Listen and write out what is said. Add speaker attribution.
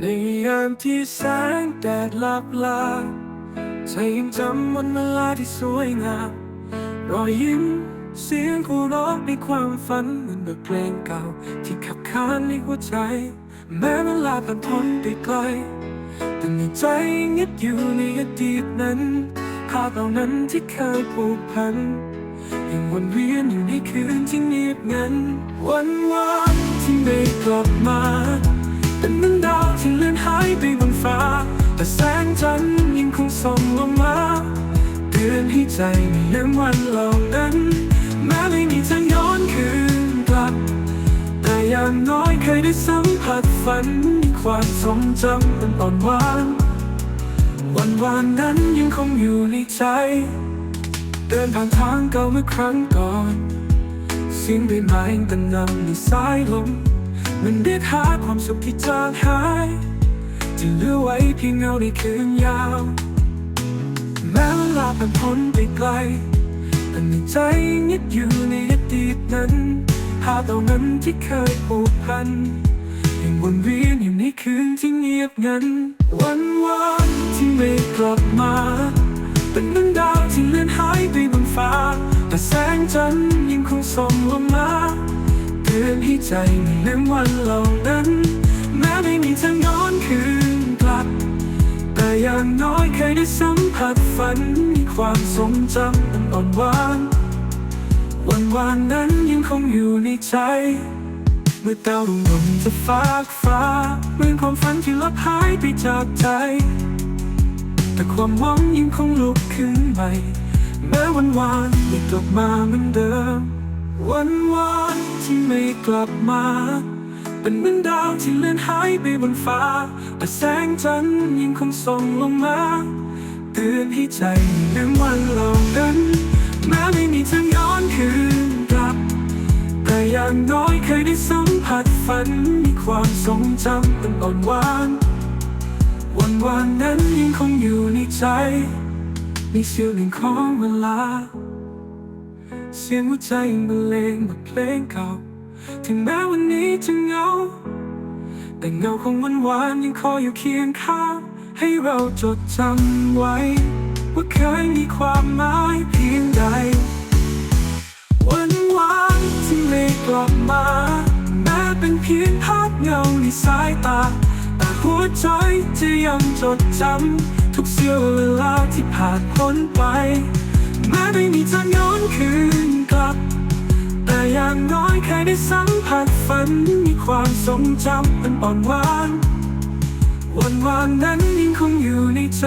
Speaker 1: ในยามที่แสงแดดลับลาเธอยังจำวันเวลาที่สวยงามรอยยิ้มเสียงหัวเราะในความฝันเหมือนบทเพลงเก่า ที่ขับขานในหัวใจ แม้เวลาผ่านพ้นไปไกลแต่ในใจยังยึดอยู่ในอดีตนั้นภาพเหล่านั้นที่เคยผูกพันยังวนเวียนอยู่ในคืนที่เงียบงันวันวานที่ไม่กลับมา แต่แสงจันทร์ยังคงส่องลงมาเตือนให้ใจไม่ลืมวันเหล่านั้น แม้ไม่มีทางย้อนคืนกลับ แต่อย่างน้อยเคยได้สัมผัสฝันมีความทรงจำเป็นอ่อนหวาน วันวานนั้นยังคงอยู่ในใจ เดินผ่านทางเก่าเมื่อครั้งก่อนเสียงใบไม้ยังตะนำในสายลมมันเรียกหาความสุขที่จางหาย ที่เหลือไว้เพียงเงาในคืนยาว แม้เวลาผ่านพ้นไปไกลแต่ในใจยังยึดอยู่ในอดีตนั้นภาพเหล่านั้นที่เคยผูกพันยังวนเวียนอยู่ในคืนที่เงียบงันวันวานที่ไม่กลับมา เป็นเหมือนดาวที่เลือนหายไปบนฟ้า แต่แสงจันทร์ยังคงส่องลงมาเตือนให้ใจไม่ลืมวันเหล่า อย่างน้อยเคยได้สัมผัสฝันมีความทรงจำอันอ่อนหวาน วันวานนั้นยังคงอยู่ในใจ เมื่อดาวรุ่งลงจะฟากฟ้าเหมือนความฝันที่ลบหายไปจากใจ แต่ความหวังยังคงลุกขึ้นใหม่แม้วันวานไม่กลับมาเหมือนเดิม วันวานที่ไม่กลับมา เป็นเหมือนดาวที่เลือนหายไปบนฟ้า แต่แสงจันทร์ยังคงส่องลงมาเตือนให้ใจไม่ลืมวันเหล่านั้น แม้ไม่มีทางย้อนคืนกลับ แต่อย่างน้อยเคยได้สัมผัสฝัน มีความทรงจำเป็นอ่อนหวาน วันวานนั้นยังคงอยู่ในใจมีเสียงหนึ่งของเวลา เสียงหัวใจยังบรรเลงบทเพลงเก่า ถึงแม้วันนี้จะเหงา แต่เงาของวันวานยังคอยอยู่เคียงข้างให้เราจดจำไว้ ว่าเคยมีความหมายเพียงใด วันวานที่ไม่กลับมา แม้เป็นเพียงภาพเงาในสายตา แต่หัวใจจะยังจดจำทุกเสี้ยวเวลาที่ผ่านพ้นไป แม้ไม่มีทางย้อนคืนกลับ แต่อย่างน้อย คยได้สัมผัสฝันมีความทรงจำเป็นอ่อนหวานวันวานนั้นยังคงอยู่ในใจ